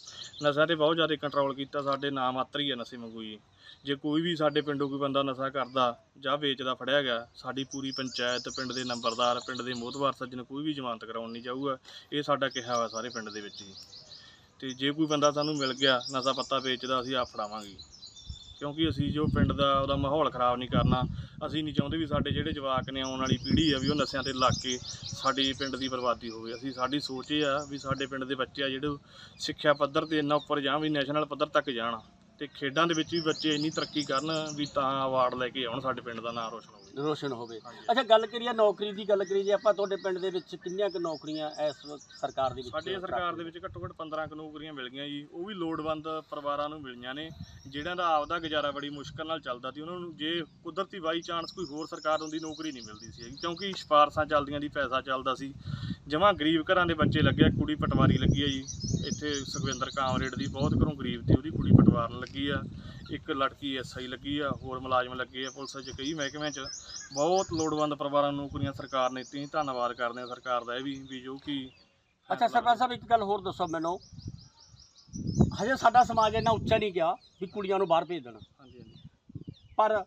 Speaker 5: ਨਸ਼ਾ ਤੇ ਬਹੁਤ ਜ਼ਿਆਦਾ ਕੰਟਰੋਲ ਕੀਤਾ, ਸਾਡੇ ਨਾਮ ਮਾਤਰ ਹੀ ਹੈ ਨਸ਼ੇ ਮੰਗੂ ਜੀ। ਜੇ ਕੋਈ ਵੀ ਸਾਡੇ ਪਿੰਡੋਂ ਕੋਈ ਬੰਦਾ ਨਸ਼ਾ ਕਰਦਾ ਜਾਂ ਵੇਚਦਾ, ਫੜਿਆ ਗਿਆ, ਸਾਡੀ ਪੂਰੀ ਪੰਚਾਇਤ, ਪਿੰਡ ਦੇ ਨੰਬਰਦਾਰ, ਪਿੰਡ ਦੇ ਮੋਹਤਵਾਰ ਸੱਜਣ ਕੋਈ ਵੀ ਜ਼ਮਾਨਤ ਕਰਾਉਣ ਨਹੀਂ ਜਾਊਗਾ, ਇਹ ਸਾਡਾ ਕਿਹਾ ਹੋਇਆ ਸਾਰੇ ਪਿੰਡ ਦੇ ਵਿੱਚ ਜੀ। ਤੇ ਜੇ ਕੋਈ ਬੰਦਾ ਸਾਨੂੰ ਮਿਲ ਗਿਆ, ਨਸ਼ਾ ਪੱਤਾ ਵੇਚਦਾ, ਅਸੀਂ ਆਪ ਫੜਾਵਾਂਗੇ। ਕਿਉਂਕਿ ਅਸੀਂ ਜੋ ਪਿੰਡ ਦਾ, ਉਹਦਾ ਮਾਹੌਲ ਖਰਾਬ ਨਹੀਂ ਕਰਨਾ ਅਸੀਂ ਨਹੀਂ ਚਾਹੁੰਦੇ ਵੀ ਸਾਡੇ ਜਿਹੜੇ ਜਵਾਕ ਨੇ ਆਉਣ ਵਾਲੀ ਪੀੜ੍ਹੀ ਆ ਵੀ ਉਹ ਨਸ਼ਿਆਂ ਤੇ ਲੱਗ ਕੇ ਸਾਡੀ ਪਿੰਡ ਦੀ ਬਰਬਾਦੀ ਹੋਵੇ। ਅਸੀਂ ਸਾਡੀ ਸੋਚ ਇਹ ਆ ਵੀ ਸਾਡੇ ਪਿੰਡ ਦੇ ਬੱਚੇ ਆ ਜਿਹੜੇ ਉਹ ਸਿੱਖਿਆ ਪੱਧਰ ਤੇ ਇੰਨਾ ਉੱਪਰ ਜਾਣ ਵੀ ਨੈਸ਼ਨਲ ਪੱਧਰ ਤੱਕ ਜਾਣ ਤੇ ਖੇਡਾਂ ਦੇ ਵਿੱਚ ਵੀ ਬੱਚੇ ਇੰਨੀ ਤਰੱਕੀ ਕਰਨ ਵੀ ਤਾਂ ਅਵਾਰਡ ਲੈ ਕੇ ਆਉਣ ਸਾਡੇ ਪਿੰਡ ਦਾ ਨਾਮ ਰੋਸ਼ਨ ਹੋਵੇ।
Speaker 1: ਰੋਸ਼ਨ ਹੋਵੇ। ਅੱਛਾ ਗੱਲ ਕਰੀਏ ਨੌਕਰੀ ਦੀ ਗੱਲ ਕਰੀਏ ਜੇ ਆਪਾਂ ਤੁਹਾਡੇ ਪਿੰਡ ਦੇ ਵਿੱਚ ਕਿੰਨੀਆਂ ਕੁ ਨੌਕਰੀਆਂ ਇਸ ਵਕਤ ਸਰਕਾਰ ਦੇ ਵਿੱਚ
Speaker 5: ਸਾਡੇ ਸਰਕਾਰ ਦੇ ਵਿੱਚ ਘੱਟੋ ਘੱਟ 15 ਕੁ ਨੌਕਰੀਆਂ ਮਿਲ ਗਈਆਂ ਜੀ। ਉਹ ਵੀ ਲੋੜਵੰਦ ਪਰਿਵਾਰਾਂ ਨੂੰ ਮਿਲੀਆਂ ਨੇ ਜਿਹੜਿਆਂ ਦਾ ਆਪਦਾ ਗੁਜ਼ਾਰਾ ਬੜੀ ਮੁਸ਼ਕਲ ਨਾਲ ਚੱਲਦਾ ਸੀ। ਉਹਨਾਂ ਨੂੰ ਜੇ ਕੁਦਰਤੀ ਬਾਈ ਚਾਂਸ ਕੋਈ ਹੋਰ ਸਰਕਾਰ ਹੁੰਦੀ ਨੌਕਰੀ ਨਹੀਂ ਮਿਲਦੀ ਸੀ ਕਿਉਂਕਿ ਸਿਫਾਰਸ਼ਾਂ ਚੱਲਦੀਆਂ ਦੀ ਪੈਸਾ ਚੱਲਦਾ ਸੀ। ਜਮਾਂ ਗਰੀਬ ਘਰਾਂ ਦੇ ਬੱਚੇ ਲੱਗੇ ਆ, ਕੁੜੀ ਪਟਵਾਰੀ ਲੱਗੀ ਆ ਜੀ। ਇੱਥੇ ਸੁਖਵਿੰਦਰ ਕਾਮਰੇਡ ਦੀ ਬਹੁਤ ਘਰੋਂ ਗਰੀਬ ਤੇ ਉਹਦੀ ਕੁੜੀ ਪਟਵਾਰਨ ਲੱਗੀ ਆ। ਇੱਕ ਲੜਕੀ ਐਸਆਈ ਲੱਗੀ ਆ ਹੋਰ ਮੁਲਾਜ਼ਮ ਲੱਗੇ ਆ ਪੁਲਿਸ 'ਚ ਕਈ ਮਹਿਕਮਿਆਂ 'ਚ। ਬਹੁਤ ਲੋੜਵੰਦ ਪਰਿਵਾਰਾਂ ਨੂੰ ਨੌਕਰੀਆਂ ਸਰਕਾਰ ਨੇ ਦਿੱਤੀਆਂ ਧੰਨਵਾਦ ਕਰਦੇ ਆ ਸਰਕਾਰ ਦਾ ਇਹ ਵੀ ਵੀ ਜੋ ਕਿ
Speaker 1: ਅੱਛਾ ਸਰਪੰਚ ਸਾਹਿਬ ਇੱਕ ਗੱਲ ਹੋਰ ਦੱਸੋ ਮੈਨੂੰ। ਹਜੇ ਸਾਡਾ ਸਮਾਜ ਇੰਨਾ ਉੱਚਾ ਨਹੀਂ ਗਿਆ ਵੀ ਕੁੜੀਆਂ ਨੂੰ ਬਾਹਰ ਭੇਜ ਦੇਣਾ।
Speaker 5: ਹਾਂਜੀ ਹਾਂਜੀ।
Speaker 1: ਪਰ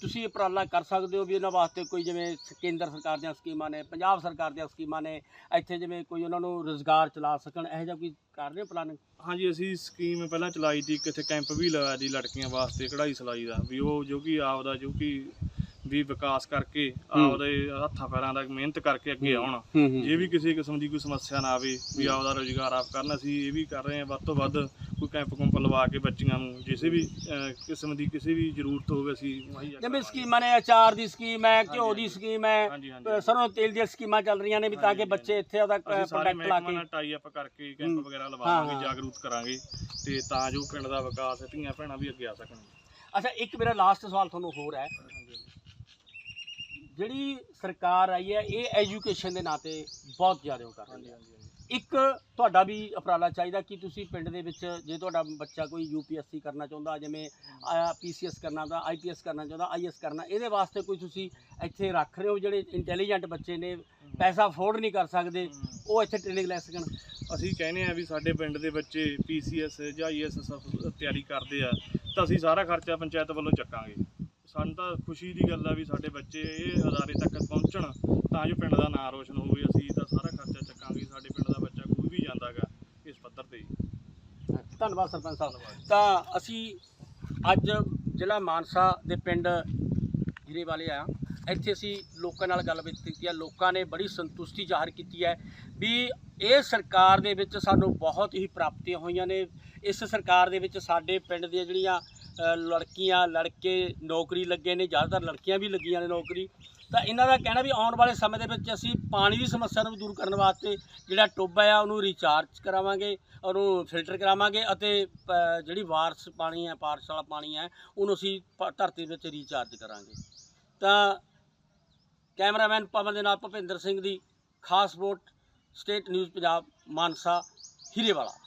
Speaker 1: ਤੁਸੀਂ ਉਪਰਾਲਾ ਕਰ ਸਕਦੇ ਹੋ ਵੀ ਉਹਨਾਂ ਵਾਸਤੇ ਕੋਈ ਜਿਵੇਂ ਸ- ਕੇਂਦਰ ਸਰਕਾਰ ਦੀਆਂ ਸਕੀਮਾਂ ਨੇ, ਪੰਜਾਬ ਸਰਕਾਰ ਦੀਆਂ ਸਕੀਮਾਂ ਨੇ, ਇੱਥੇ ਜਿਵੇਂ ਕੋਈ ਉਹਨਾਂ ਨੂੰ ਰੋਜ਼ਗਾਰ ਚਲਾ ਸਕਣ, ਇਹੋ ਜਿਹਾ ਕੋਈ ਕਰ ਰਹੇ ਹੋ ਪਲਾਨਿੰਗ
Speaker 5: ਹਾਂਜੀ, ਅਸੀਂ ਸਕੀਮ ਪਹਿਲਾਂ ਚਲਾਈ ਤੀ ਕਿਥੇ ਕੈਂਪ ਵੀ ਲਾਇਆ ਜੀ ਲੜਕੀਆਂ ਵਾਸਤੇ ਕਢਾਈ ਸਿਲਾਈ ਦਾ, ਵੀ ਉਹ ਜੋ ਕਿ ਆਪਦਾ ਜੋ ਕਿ ਵੀ ਵਿਕਾਸ ਕਰਕੇ ਆਪਦੇ ਹੱਥਾਂ ਪੈਰਾਂ ਦਾ ਮਿਹਨਤ ਕਰਕੇ ਅੱਗੇ ਆਉਣ। ਜੇ ਵੀ ਕਿਸੇ ਕਿਸਮ ਦੀ ਕੋਈ ਸਮੱਸਿਆ ਨਾ ਆਵੇ ਵੀ ਆਪਦਾ ਰੋਜ਼ਗਾਰ ਆਪ ਕਰਨ ਅਸੀਂ ਇਹ ਵੀ ਕਰ ਰਹੇ ਹਾਂ ਵੱਧ ਤੋਂ ਵੱਧ ਕੋਈ ਕੈਂਪ ਕੁੰਪ ਲਵਾ ਕੇ ਬੱਚੀਆਂ ਨੂੰ ਜਿਸੇ ਵੀ ਕਿਸਮ ਦੀ ਕਿਸੇ ਵੀ ਜ਼ਰੂਰਤ ਹੋਵੇ ਅਸੀਂ ਮੁਹੱਈਆ
Speaker 1: ਜਿਵੇਂ। ਸਕੀਮਾਂ ਨੇ ਅਚਾਰ ਦੀ ਸਕੀਮ ਹੈ ਘਿਓ ਦੀ ਸਕੀਮ ਹੈ ਸਰੋਂ ਤੇਲ ਦੀਆਂ ਸਕੀਮਾਂ ਚੱਲ ਰਹੀਆਂ ਨੇ ਵੀ ਤਾਂ ਕਿ ਬੱਚੇ ਇੱਥੇ ਉਹਦਾ ਪ੍ਰੋਡਕਟ ਲਾ ਕੇ
Speaker 5: ਟਾਈ ਅਪ ਕਰਕੇ। ਕੈਂਪ ਵਗੈਰਾ ਲਵਾਵਾਂਗੇ। ਜਾਗਰੂਕ ਕਰਾਂਗੇ ਤੇ ਤਾਂ ਜੋ ਪਿੰਡ ਦਾ ਵਿਕਾਸ ਧੀਆਂ ਭੈਣਾਂ ਵੀ ਅੱਗੇ ਆ ਸਕਣ।
Speaker 1: ਅੱਛਾ ਇੱਕ ਮੇਰਾ ਲਾਸਟ ਸਵਾਲ ਤੁਹਾਨੂੰ ਹੋਰ ਹੈ। ਜਿਹੜੀ ਸਰਕਾਰ ਆਈ ਹੈ ਇਹ ਐਜੂਕੇਸ਼ਨ ਦੇ ਨਾਂ ਤੇ ਬਹੁਤ ਜ਼ਿਆਦਾ ਉਹ ਕਰ ਰਹੀ ਹੈ। ਇੱਕ ਤੁਹਾਡਾ ਵੀ ਉਪਰਾਲਾ ਚਾਹੀਦਾ ਕਿ ਤੁਸੀਂ ਪਿੰਡ ਦੇ ਵਿੱਚ ਜੇ ਤੁਹਾਡਾ ਬੱਚਾ ਕੋਈ ਯੂਪੀਐਸਸੀ ਕਰਨਾ ਚਾਹੁੰਦਾ ਜਿਵੇਂ ਪੀਸੀਐਸ ਕਰਨਾ ਦਾ ਆਈਪੀਐਸ ਕਰਨਾ ਚਾਹੁੰਦਾ ਆਈਐਸ ਕਰਨਾ ਇਹਦੇ ਵਾਸਤੇ ਕੋਈ ਤੁਸੀਂ ਇੱਥੇ ਰੱਖ ਰਹੇ ਹੋ? ਜਿਹੜੇ ਇੰਟੈਲੀਜੈਂਟ ਬੱਚੇ ਨੇ ਪੈਸਾ ਅਫੋਰਡ ਨਹੀਂ ਕਰ ਸਕਦੇ ਉਹ ਇੱਥੇ ਟ੍ਰੇਨਿੰਗ ਲੈ ਸਕਣ।
Speaker 5: ਅਸੀਂ ਕਹਿੰਦੇ ਆ ਵੀ ਸਾਡੇ ਪਿੰਡ ਦੇ ਬੱਚੇ ਪੀਸੀਐਸ ਜਾਂ ਆਈਐਸ ਤਿਆਰੀ ਕਰਦੇ ਆ ਤਾਂ ਅਸੀਂ ਸਾਰਾ ਖਰਚਾ ਪੰਚਾਇਤ ਵੱਲੋਂ ਚੱਕਾਂਗੇ। ਸਾਨੂੰ ਤਾਂ ਖੁਸ਼ੀ ਦੀ ਗੱਲ ਆ ਵੀ ਸਾਡੇ ਬੱਚੇ ਇਹ ਅਦਾਰੇ ਤੱਕ ਪਹੁੰਚਣ ਤਾਂ ਜੋ ਪਿੰਡ ਦਾ ਨਾਂ ਰੋਸ਼ਨ ਹੋਵੇ। ਅਸੀਂ ਤਾਂ ਸਾਰਾ ਖਰਚਾ ਚੱਕਾਂਗੇ ਸਾਡੇ ਪਿੰਡ ਦਾ ਬੱਚਾ ਕੋਈ ਵੀ ਜਾਂਦਾਗਾ ਇਸ ਪੱਧਰ ਤੇ
Speaker 1: ਧੰਨਵਾਦ ਸਰਪੰਚ ਸਾਹਿਬ। ਤਾਂ ਅਸੀਂ ਅੱਜ ਜ਼ਿਲ੍ਹਾ ਮਾਨਸਾ ਦੇ ਪਿੰਡ ਹੀਰੇ ਵਾਲੇ ਆ। ਇੱਥੇ ਅਸੀਂ ਲੋਕਾਂ ਨਾਲ ਗੱਲਬਾਤ ਕੀਤੀ ਹੈ ਲੋਕਾਂ ਨੇ ਬੜੀ ਸੰਤੁਸ਼ਟੀ ਜ਼ਾਹਰ ਕੀਤੀ ਹੈ ਵੀ ਇਹ ਸਰਕਾਰ ਦੇ ਵਿੱਚ ਸਾਨੂੰ ਬਹੁਤ ਹੀ ਪ੍ਰਾਪਤੀਆਂ ਹੋਈਆਂ ਨੇ। ਇਸ ਸਰਕਾਰ ਦੇ ਵਿੱਚ ਸਾਡੇ ਪਿੰਡ ਦੀਆਂ ਜਿਹੜੀਆਂ ਲੜਕੀਆਂ, ਲੜਕੇ ਨੌਕਰੀ ਲੱਗੇ ਨੇ, ਜ਼ਿਆਦਾਤਰ ਲੜਕੀਆਂ ਵੀ ਲੱਗੀਆਂ ਨੇ ਨੌਕਰੀ। ਤਾਂ ਇਹਨਾਂ ਦਾ ਕਹਿਣਾ ਵੀ ਆਉਣ ਵਾਲੇ ਸਮੇਂ ਦੇ ਵਿੱਚ ਅਸੀਂ ਪਾਣੀ ਦੀ ਸਮੱਸਿਆ ਨੂੰ ਦੂਰ ਕਰਨ ਵਾਸਤੇ ਜਿਹੜਾ ਟੋਬਾ ਆ, ਉਹਨੂੰ ਰੀਚਾਰਜ ਕਰਾਵਾਂਗੇ, ਉਹਨੂੰ ਫਿਲਟਰ ਕਰਾਵਾਂਗੇ ਅਤੇ ਪ- ਜਿਹੜੀ ਵਾਰਸ ਪਾਣੀ ਹੈ ਪਾਰਸ ਵਾਲਾ ਪਾਣੀ ਹੈ ਉਹਨੂੰ ਅਸੀਂ ਧਰਤੀ ਵਿੱਚ ਰੀਚਾਰਜ ਕਰਾਂਗੇ। ਤਾਂ ਕੈਮਰਾਮੈਨ ਪਵਨ ਦੇ ਨਾਲ ਭੁਪਿੰਦਰ ਸਿੰਘ ਦੀ, ਖਾਸ report, state news Punjab, Mansa, Hirewala.